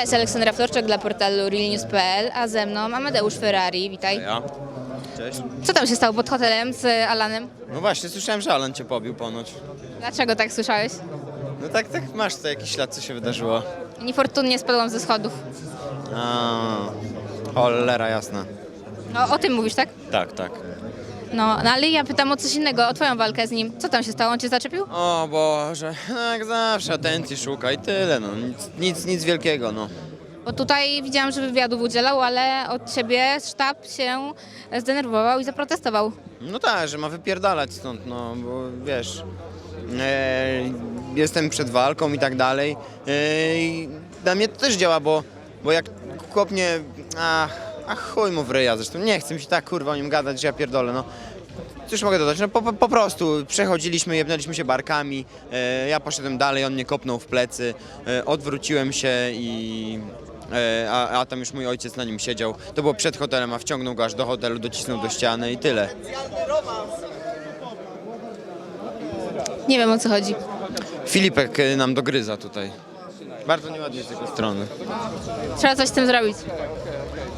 Cześć, Aleksandra Florczak dla portalu realnews.pl, a ze mną Amadeusz Ferrari, witaj. Ja. Cześć. Co tam się stało pod hotelem z Alanem? No właśnie, słyszałem, że Alan cię pobił ponoć. Dlaczego tak słyszałeś? No tak, tak, masz tutaj jakiś ślad, co się wydarzyło. Niefortunnie spadłam ze schodów. A, cholera jasna. No, o tym mówisz, tak? Tak, tak. No, no ale ja pytam o coś innego, o twoją walkę z nim. Co tam się stało? On cię zaczepił? O Boże, no jak zawsze atencji szuka i tyle, no. Nic, nic, nic wielkiego, no. Bo tutaj widziałam, że wywiadów udzielał, ale od ciebie sztab się zdenerwował i zaprotestował. No tak, że ma wypierdalać stąd, no, bo wiesz, e, jestem przed walką i tak dalej. E, i na mnie to też działa, bo, bo jak kopnie, ach, ach chuj mu w ryja zresztą, nie chcę mi się tak kurwa o nim gadać, że ja pierdolę, no. Cóż mogę dodać, no po, po, po prostu przechodziliśmy, jebnęliśmy się barkami, e, ja poszedłem dalej, on mnie kopnął w plecy, e, odwróciłem się i... E, a, a tam już mój ojciec na nim siedział. To było przed hotelem, a wciągnął go aż do hotelu, docisnął do ściany i tyle. Nie wiem o co chodzi. Filipek e, nam dogryza tutaj. Bardzo nieładnie z jego strony. Trzeba coś z tym zrobić.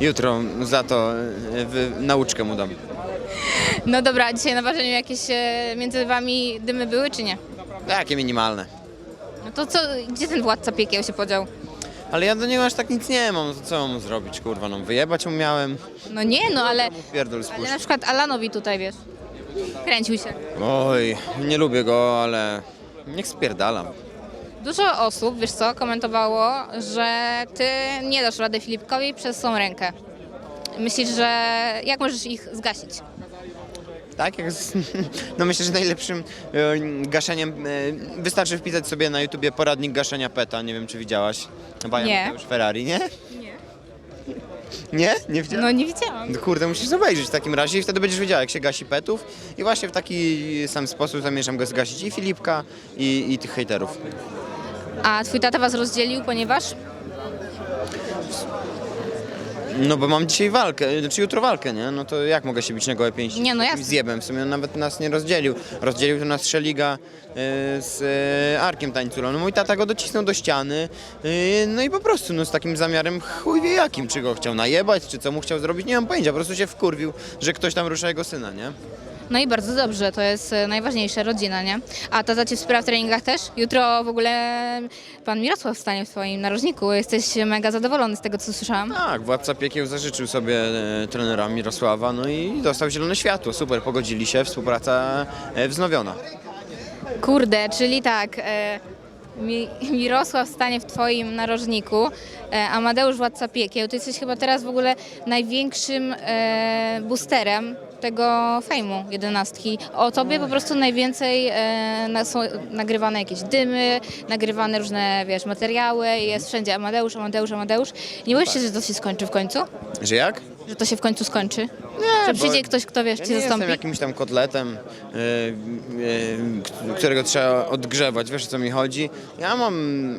Jutro za to e, wy, nauczkę mu dam. No dobra, dzisiaj na ważeniu jakieś e, między wami dymy były, czy nie? Takie minimalne. No to co, gdzie ten władca piekieł się podział? Ale ja do niego aż tak nic nie mam, no to co mam zrobić, kurwa, no wyjebać mu miałem. No nie, no ale, Pierdol ale spuść. na przykład Alanowi tutaj, wiesz, kręcił się. Oj, nie lubię go, ale niech spierdalam. Dużo osób, wiesz co, komentowało, że ty nie dasz rady Filipkowi przez tą rękę. Myślisz, że jak możesz ich zgasić? Tak, jak z, no myślę, że najlepszym e, gaszeniem, e, wystarczy wpisać sobie na YouTubie poradnik gaszenia PETA, nie wiem czy widziałaś. Chyba Nie. ja już Ferrari, nie? Nie. Nie? Nie widziałaś? No nie widziałam. No Kurde, musisz zobaczyć w takim razie i wtedy będziesz wiedziała, jak się gasi petów. I właśnie w taki sam sposób zamierzam go zgasić i Filipka, i, i tych hejterów. A twój tata was rozdzielił, ponieważ? No bo mam dzisiaj walkę, znaczy jutro walkę, nie? No to jak mogę się bić na gołe pięści? Nie, no jasne. Zjebem, w sumie on nawet nas nie rozdzielił. Rozdzielił to nas Szeliga y, z y, Arkiem Tańculą. No mój tata go docisnął do ściany, y, no i po prostu, no z takim zamiarem chuj wie jakim, czy go chciał najebać, czy co mu chciał zrobić, nie mam pojęcia, po prostu się wkurwił, że ktoś tam rusza jego syna, nie? No i bardzo dobrze, to jest e, najważniejsze, rodzina, nie? A tata cię wspiera w treningach też? Jutro w ogóle pan Mirosław stanie w twoim narożniku. Jesteś mega zadowolony z tego, co słyszałam. Tak, władca piekieł zażyczył sobie e, trenera Mirosława, no i dostał zielone światło. Super, pogodzili się, współpraca e, wznowiona. Kurde, czyli tak, Mi- Mirosław stanie w twoim narożniku, Amadeusz Władca Piekieł. Ty jesteś chyba teraz w ogóle największym e, boosterem tego fejmu jedenastki. O tobie po prostu najwięcej e, są nagrywane jakieś dymy, nagrywane różne, wiesz, materiały, jest wszędzie Amadeusz, Amadeusz, Amadeusz. Nie boisz się, że to się skończy w końcu? Że jak? Że to się w końcu skończy? Nie, że przyjdzie ktoś, kto, wiesz, Ja ci nie zastąpi? jestem jakimś tam kotletem, y, y, k- którego trzeba odgrzewać, wiesz o co mi chodzi. Ja mam,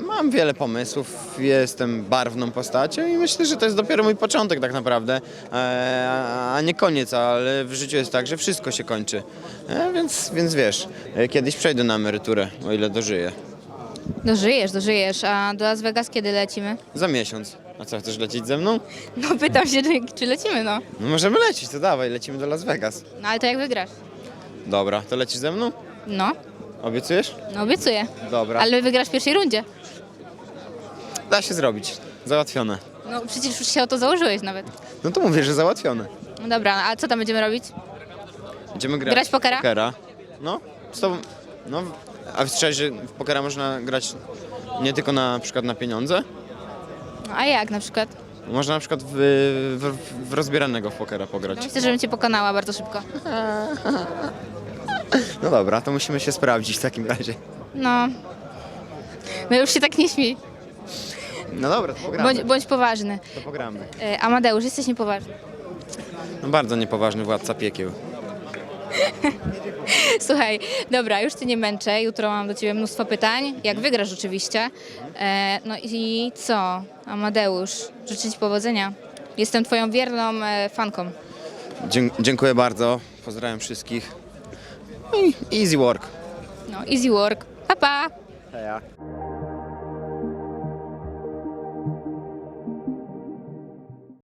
mam wiele pomysłów, jestem barwną postacią i myślę, że to jest dopiero mój początek tak naprawdę, e, a nie koniec, ale w życiu jest tak, że wszystko się kończy. E, więc, więc wiesz, e, kiedyś przejdę na emeryturę, o ile dożyję. Dożyjesz, dożyjesz. A do Las Vegas kiedy lecimy? Za miesiąc. A co, chcesz lecieć ze mną? No pytam się, czy, czy lecimy, no. No możemy lecieć, to dawaj, lecimy do Las Vegas. No ale to jak wygrasz? Dobra, to lecisz ze mną? No, Obiecujesz? no obiecuję. Dobra. Ale wygrasz w pierwszej rundzie. Da się zrobić. Załatwione. No przecież już się o to założyłeś nawet. No to mówię, że załatwione. No dobra, a co tam będziemy robić? Będziemy grać. Grać w pokera? pokera. No, z tobą. No, a słyszałeś, że w pokera można grać nie tylko na, przykład na pieniądze? No, a jak na przykład? Można na przykład w, w, w rozbieranego w pokera pograć. No, myślę, że bym cię pokonała bardzo szybko. No dobra, to musimy się sprawdzić w takim razie. No. No już się tak nie śmiej. No dobra, to pogramy. Bądź, bądź poważny. To pogramy. E, Amadeusz, jesteś niepoważny. No bardzo niepoważny władca piekieł. Słuchaj, dobra, już cię nie męczę. Jutro mam do ciebie mnóstwo pytań. Jak wygrasz oczywiście. E, no i co? Amadeusz, życzę ci powodzenia. Jestem twoją wierną e, fanką. Dzie- dziękuję bardzo. Pozdrawiam wszystkich. No i easy work. No, easy work. Pa, pa! Heja.